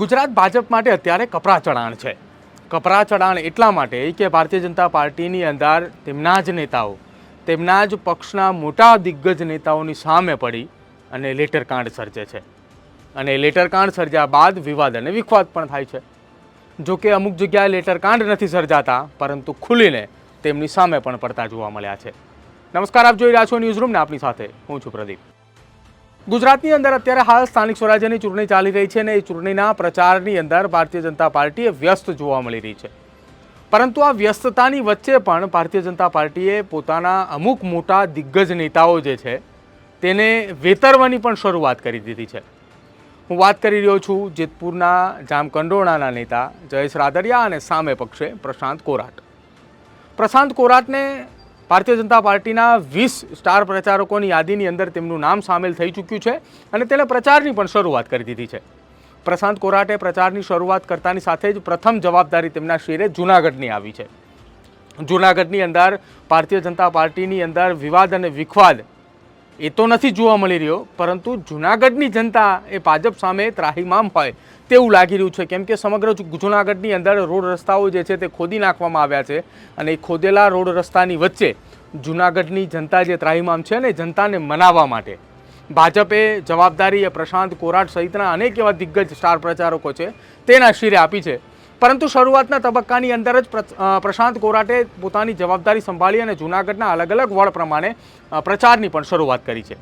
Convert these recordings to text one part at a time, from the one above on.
ગુજરાત ભાજપ માટે અત્યારે કપરા ચઢાણ છે. કપરા ચઢાણ એટલા માટે કે ભારતીય જનતા પાર્ટીની અંદર તેમના જ નેતાઓ, તેમના જ પક્ષના મોટા દિગ્ગજ નેતાઓની સામે પડી અને લેટરકાંડ સર્જે છે. અને લેટરકાંડ સર્જ્યા બાદ વિવાદ અને વિખવાદ પણ થાય છે. જો કે અમુક જગ્યાએ લેટરકાંડ નથી સર્જાતા, પરંતુ ખુલીને તેમની સામે પણ પડતા જોવા મળ્યા છે. નમસ્કાર, આપ જોઈ રહ્યા છો ન્યૂઝ રૂમને, આપની સાથે હું છું પ્રદીપ. ગુજરાતની અંદર અત્યારે હાલ સ્થાનિક સ્વરાજ્યની ચૂંટણી ચાલી રહી છે અને એ ચૂંટણીના પ્રચારની અંદર ભારતીય જનતા પાર્ટીએ વ્યસ્ત જોવા મળી રહી છે. પરંતુ આ વ્યસ્તતાની વચ્ચે પણ ભારતીય જનતા પાર્ટીએ પોતાના અમુક મોટા દિગ્ગજ નેતાઓ જે છે, તેને વેતરવાની પણ શરૂઆત કરી દીધી છે. હું વાત કરી રહ્યો છું જેતપુરના જામકંડોળાના નેતા જયેશ રાદરિયા અને સામે પક્ષે પ્રશાંત કોરાટ. પ્રશાંત કોરાટને ભારતીય જનતા પાર્ટીના વીસ સ્ટાર પ્રચારકોની યાદીની અંદર તેમનું નામ સામેલ થઈ ચૂક્યું છે અને તેણે પ્રચારની પણ શરૂઆત કરી દીધી છે. પ્રશાંત કોરાટે પ્રચારની શરૂઆત કરતાની સાથે જ પ્રથમ જવાબદારી તેમના શિરે જૂનાગઢની આવી છે. જૂનાગઢની અંદર ભારતીય જનતા પાર્ટીની અંદર વિવાદ અને વિખવાદ એ તો નથી જોવા મળી રહ્યો, પરંતુ જૂનાગઢની જનતા એ ભાજપ સામે ત્રાહીમામ હોય તેવું લાગી રહ્યું છે. કેમ કે સમગ્ર જુનાગઢની અંદર રોડ રસ્તાઓ જે છે તે ખોદી નાખવામાં આવ્યા છે અને એ ખોદેલા રોડ રસ્તાની વચ્ચે જૂનાગઢની જનતા જે ત્રાહીમામ છે ને જનતાને મનાવવા માટે. ભાજપે જવાબદારી એ પ્રશાંત કોરાટ સહિતના અનેક એવા દિગ્ગજ સ્ટાર પ્રચારકો છે તેના શિરે આપી છે. પરંતુ શરૂઆતના તબક્કાની અંદર જ પ્રશાંત કોરાટે પોતાની જવાબદારી સંભાળી અને જૂનાગઢના અલગ અલગ વોર્ડ પ્રમાણે પ્રચારની પણ શરૂઆત કરી છે.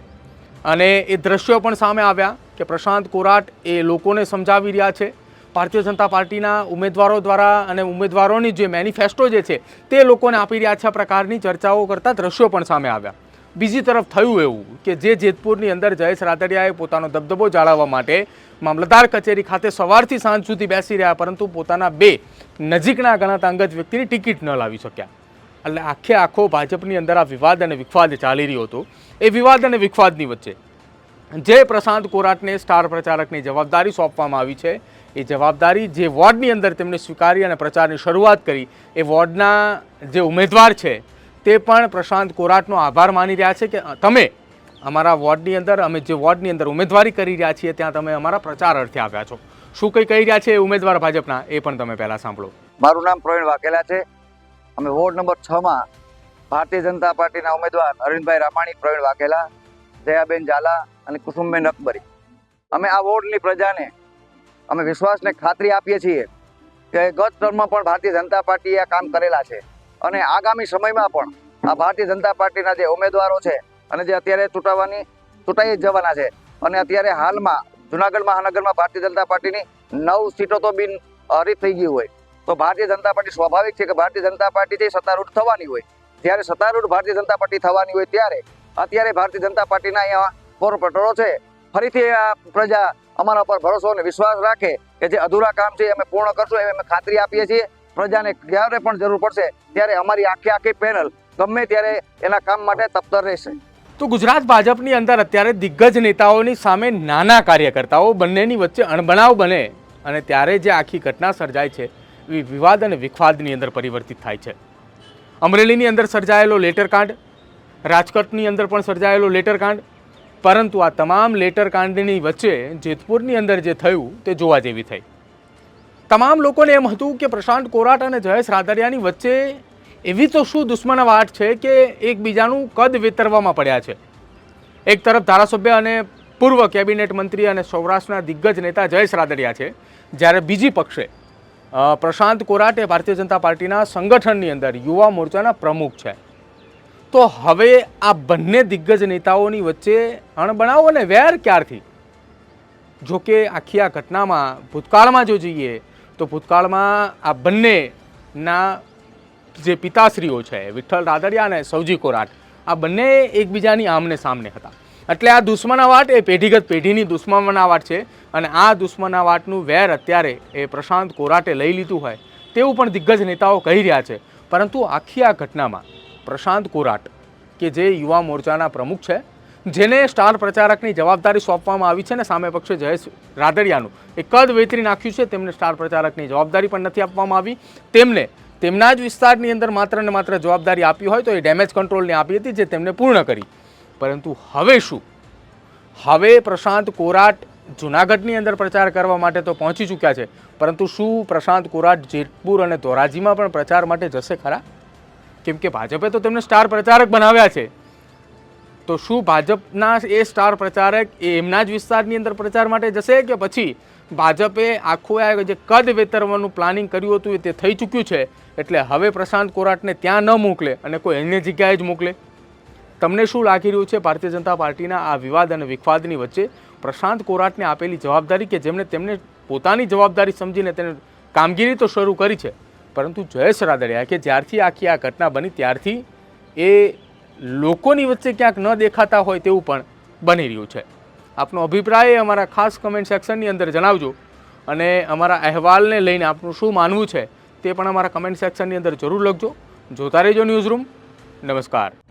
અને એ દ્રશ્યો પણ સામે આવ્યા કે પ્રશાંત કોરાટ એ લોકોને સમજાવી રહ્યા છે. ભારતીય જનતા પાર્ટીના ઉમેદવારો દ્વારા અને ઉમેદવારોની જે મેનિફેસ્ટો જે છે તે લોકોને આપી રહ્યા છે આ પ્રકારની ચર્ચાઓ કરતા દ્રશ્યો પણ સામે આવ્યા. બીજી તરફ થયું એવું કે જે જેતપુરની અંદર જયેશ રાદડિયાએ પોતાનો દબદબો જાળવવા માટે મામલતદાર કચેરી ખાતે સવારથી સાંજ સુધી બેસી રહ્યા, પરંતુ પોતાના બે નજીકના ગણાતા અંગત વ્યક્તિની ટિકિટ ન લાવી શક્યા. એટલે આખે આખો ભાજપની અંદર આ વિવાદ અને વિખવાદ ચાલી રહ્યો હતો. એ વિવાદ અને વિખવાદની વચ્ચે જે પ્રશાંત કોરાટને સ્ટાર પ્રચારકની જવાબદારી સોંપવામાં આવી છે, એ જવાબદારી જે વોર્ડની અંદર તેમણે સ્વીકારી અને પ્રચારની શરૂઆત કરી, એ વોર્ડના જે ઉમેદવાર છે તે પણ પ્રશાંત કોરાટનો આભાર માની રહ્યા છે કે તમે અમારા વોર્ડની અંદર, અમે જે વોર્ડની અંદર ઉમેદવારી કરી રહ્યા છીએ, ત્યાં તમે અમારા પ્રચાર અર્થે આવ્યા છો. શું કંઈ કહી રહ્યા છે એ ઉમેદવાર ભાજપના? એ પણ તમે પહેલાં સાંભળો. મારું નામ પ્રવીણ વાઘેલા છે. અમે વોર્ડ નંબર છમાં ભારતીય જનતા પાર્ટીના ઉમેદવાર અરવિંદભાઈ રામાણી, પ્રવીણ વાઘેલા, જયાબેન ઝાલા અને કુસુમબેન અકબરી. અમે આ વોર્ડની પ્રજાને અમે વિશ્વાસને ખાતરી આપીએ છીએ કે ગત ટર્મમાં પણ ભારતીય જનતા પાર્ટીએ આ કામ કરેલા છે. અને આગામી સમયમાં પણ આ ભારતીય જનતા પાર્ટીના જે ઉમેદવારો છે અને જે અત્યારે ચૂંટાવાની, ચૂંટાઈ જવાના છે અને અત્યારે હાલમાં જુનાગઢ મહાનગરમાં ભારતીય જનતા પાર્ટીની નવ સીટો તો બિન હરીફ થઈ ગઈ હોય. તો ભારતીય જનતા પાર્ટી સ્વાભાવિક છે કે ભારતીય જનતા પાર્ટી જે સત્તારૂઢ થવાની હોય, જ્યારે સત્તારૂઢ ભારતીય જનતા પાર્ટી થવાની હોય ત્યારે અત્યારે ભારતીય જનતા પાર્ટીના અહીંયા કોર્પોરેટરો છે. ફરીથી આ પ્રજા અમારા પર ભરોસો અને વિશ્વાસ રાખે કે જે અધૂરા કામ છે એ અમે પૂર્ણ કરશું, એવી અમે ખાતરી આપીએ છીએ. પ્રજાને ક્યારે પણ જરૂર પડશે ત્યારે અમારી આખી આખી પેનલ ગમે ત્યારે એના કામ માટે તત્પર રહેશે. તો ગુજરાત ભાજપની અંદર અત્યારે દિગ્ગજ નેતાઓની સામે નાના કાર્યકર્તાઓ બંનેની વચ્ચે અણબનાવ બને અને ત્યારે જે આખી ઘટના સર્જાય છે એ વિવાદ અને વિખવાદની અંદર પરિવર્તિત થાય છે. અમરેલીની અંદર સર્જાયેલો લેટરકાંડ રાજકોટની અંદર પણ સર્જાયેલો લેટરકાંડ પરંતુ આ તમામ લેટરકાંડની વચ્ચે જેતપુરની અંદર જે થયું તે જોવા જેવી થઈ. તમામ લોકોને એમ હતું કે પ્રશાંત કોરાટ અને જયેશ રાદડિયાની વચ્ચે એવી તો શું દુશ્મનાવાટ છે કે એકબીજાનું કદ વેતરવામાં પડ્યા છે? એક તરફ ધારાસભ્ય અને પૂર્વ કેબિનેટ મંત્રી અને સૌરાષ્ટ્રના દિગ્ગજ નેતા જયેશ રાદડિયા છે, જ્યારે બીજી પક્ષે પ્રશાંત કોરાટ ભારતીય જનતા પાર્ટીના સંગઠનની અંદર યુવા મોરચાના પ્રમુખ છે. તો હવે આ બંને દિગ્ગજ નેતાઓની વચ્ચે અણબનાવ અને વેર ક્યારથી? જોકે આખી આ ઘટનામાં ભૂતકાળમાં જો જઈએ તો ભૂતકાળમાં આ બંનેના જે પિતાશ્રીઓ છે, વિઠ્ઠલ રાદડિયા અને સૌજી કોરાટ, આ બંને એકબીજાની આમને સામને હતા. એટલે આ દુશ્મનાવાટ એ પેઢીગત પેઢીની દુશ્મનાવાટ છે અને આ દુશ્મનાવાટનું વેર અત્યારે એ પ્રશાંત કોરાટે લઈ લીધું હોય તેવું પણ દિગ્ગજ નેતાઓ કહી રહ્યા છે. પરંતુ આખી આ ઘટનામાં પ્રશાંત કોરાટ, કે જે યુવા મોરચાના પ્રમુખ છે જેને સ્ટાર પ્રચારકની જવાબદારી સોંપવામાં આવી છે ને સામે પક્ષે જયેશ રાદડિયાનું એ કદ વેતરી નાખ્યું છે. તેમને સ્ટાર પ્રચારકની જવાબદારી પણ નથી આપવામાં આવી. તેમને તેમના જ વિસ્તારની અંદર માત્ર ને માત્ર જવાબદારી આપી હોય તો એ ડેમેજ કંટ્રોલની આપી હતી જે તેમને પૂર્ણ કરી. પરંતુ હવે શું? હવે પ્રશાંત કોરાટ જુનાગઢની અંદર પ્રચાર કરવા માટે તો પહોંચી ચૂક્યા છે. પરંતુ શું પ્રશાંત કોરાટ જેતપુર અને ધોરાજીમાં પણ પ્રચાર માટે જશે ખરા? કેમ કે ભાજપે તો તેમને સ્ટાર પ્રચારક બનાવ્યા છે. તો શું ભાજપના એ સ્ટાર પ્રચારક એ એમના જ વિસ્તારની અંદર પ્રચાર માટે જશે કે પછી ભાજપે આખું આ જે કદ વેતરવાનું પ્લાનિંગ કર્યું હતું તે થઈ ચૂક્યું છે? એટલે હવે પ્રશાંત કોરાટને ત્યાં ન મોકલે અને કોઈ અન્ય જગ્યાએ જ મોકલે. તમને શું લાગી રહ્યું છે ભારતીય જનતા પાર્ટીના આ વિવાદ અને વિખવાદની વચ્ચે? પ્રશાંત કોરાટને આપેલી જવાબદારી કે જેમણે તેમને પોતાની જવાબદારી સમજીને તેને કામગીરી તો શરૂ કરી છે, પરંતુ જયેશ રાદડિયા કે જ્યારથી આખી આ ઘટના બની ત્યારથી એ લોકોની વચ્ચે ક્યાંક ન દેખાતા હોય તેવું પણ બની રહ્યું છે. આપનો અભિપ્રાય અમારા ખાસ કમેન્ટ સેક્શનની અંદર જણાવજો અને અમારા અહેવાલને લઈને આપનું શું માનવું છે તે પણ અમારા કમેન્ટ સેક્શનની અંદર જરૂર લખજો. જોતા રહેજો ન્યૂઝ રૂમ નમસ્કાર.